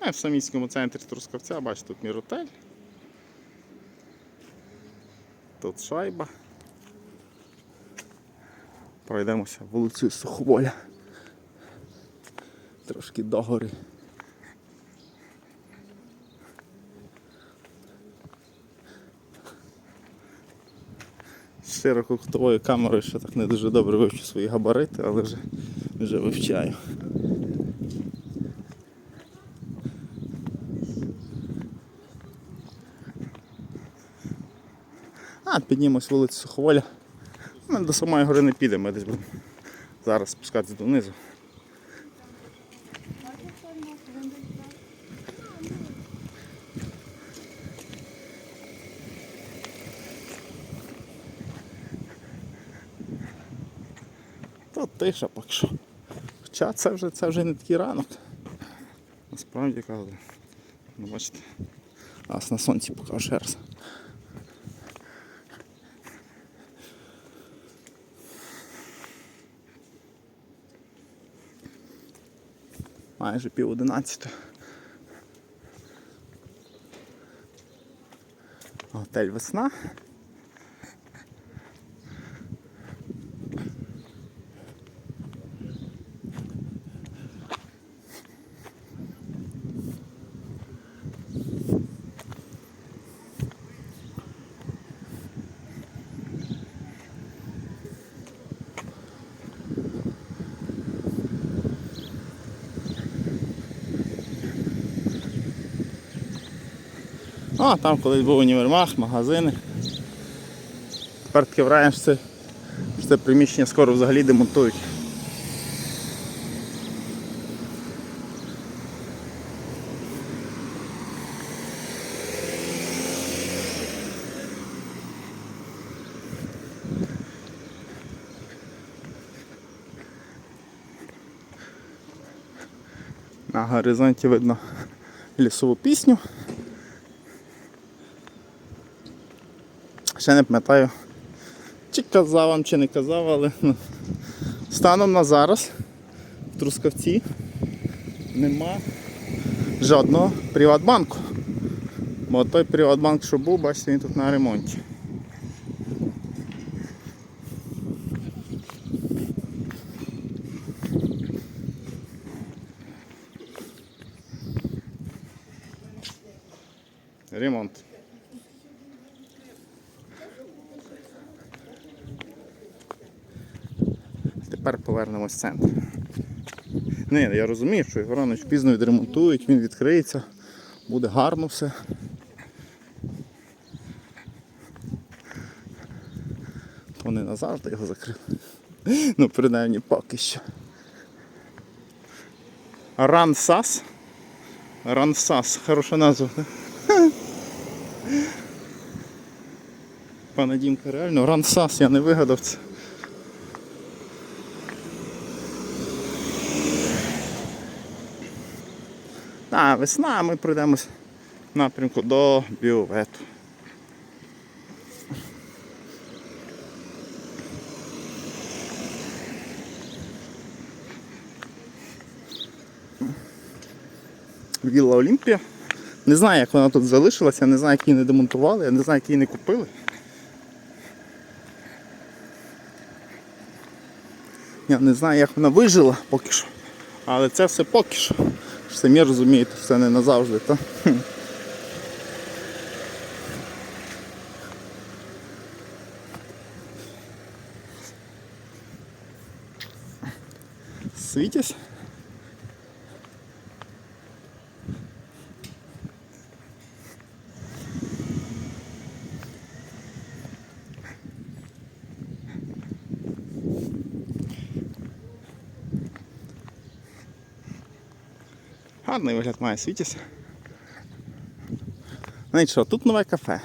А в саміському центрі Трускавця, бачите, тут міротель. Тут шайба. Пройдемося вулицею Суховоля. Трошки догори. З ширококутовою камерою ще так не дуже добре вивчу свої габарити, але вже, вже вивчаю. А, піднімемось вулицю Суховоля. Ми до самої гори не підемо, ми десь будемо зараз спускатися донизу. То тиша поки що. Хоча це вже, це вже не такий ранок. Насправді кажу. Ну, бачите. Аж на сонці покажу ще раз. Майже пів одинадцяти. Готель весна. А, там колись був універмаг, магазини. Тепер таке враження, що це, що це приміщення скоро взагалі демонтують. На горизонті видно лісову пісню. Ще не пам'ятаю, чи казав вам, чи не казав, але ну, станом на зараз в Трускавці нема жодного Приватбанку. Бо той Приватбанк, що був, бачите, він тут на ремонті. Ремонт. Тепер повернемось в центр. Ні, я розумію, що його рано пізно відремонтують, він відкриється, буде гарно все. Вони назавжди його закрили. Ну, принаймні поки що. Рансас. Рансас, хороша назва. Пане Дімка, реально, Рансас, я не вигадав це. А, весна, ми пройдемось напрямку до бювету. Вілла Олімпія. Не знаю, як вона тут залишилася, не знаю, як її не демонтували, я не знаю, як її не купили. Я не знаю, як вона вижила поки що. Але це все поки що. Самі розумієте, все не назавжди, так? Світязь? Гарний вигляд має світіс. Знаєте що, тут нове кафе.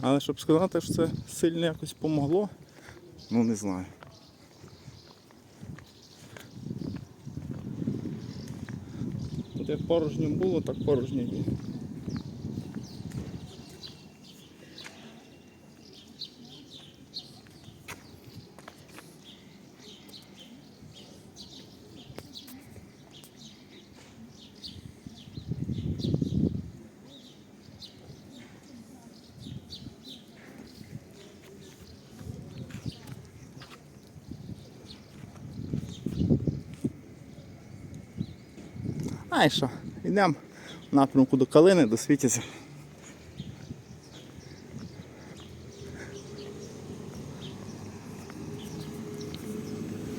Але щоб сказати, що це сильно якось помогло, ну не знаю. Як порожньо було, так порожньо є. А і що? Йдемо в напрямку до Калини, до Світязя.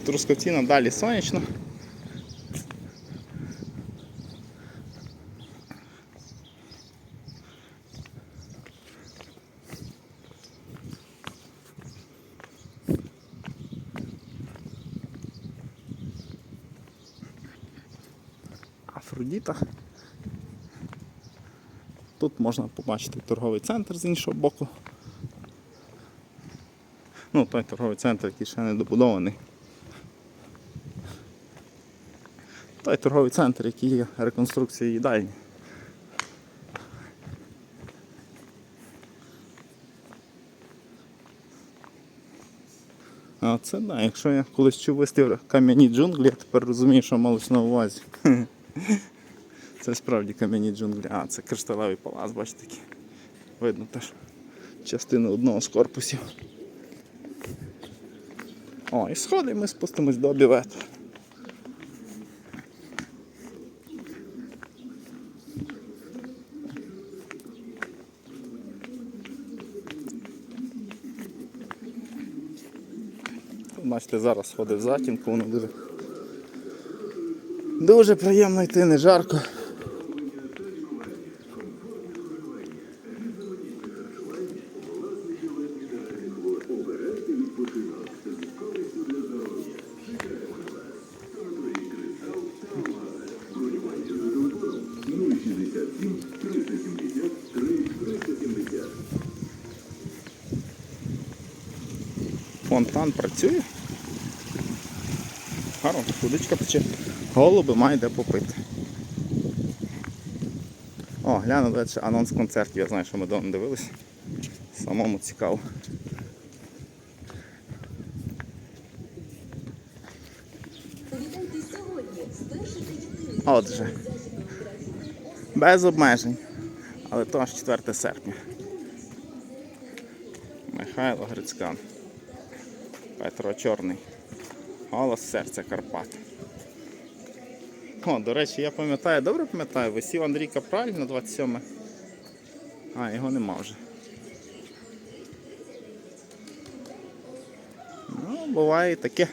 Трускотіна далі сонячно. Афродіта. Тут можна побачити торговий центр з іншого боку. Ну, той торговий центр, який ще не добудований. Той торговий центр, який є реконструкція їдальні. А це да, якщо я колись чув вислів кам'яні джунглі, я тепер розумію, що малось на увазі. Це справді кам'яні джунглі. А, це кришталевий палац, бачите такий. Видно теж частину одного з корпусів. О, і сходи ми спустимось до бювету. Тут, Бачите, зараз сходи в затінку, воно дуже, дуже приємно йти, не жарко. Фонтан працює. Гарно, водичка тече. Голуби має де попити. О, гляну, до речі, анонс концертів. Я знаю, що ми давно дивились. Самому цікаво. Отже, без обмежень. Але то аж 4 серпня. Михайло Грицькан. Петро Чорний. Голос серця Карпат. О, до речі, я пам'ятаю, добре пам'ятаю, висів Андрій Капраль на 27. А, його нема вже. Ну, буває і таке.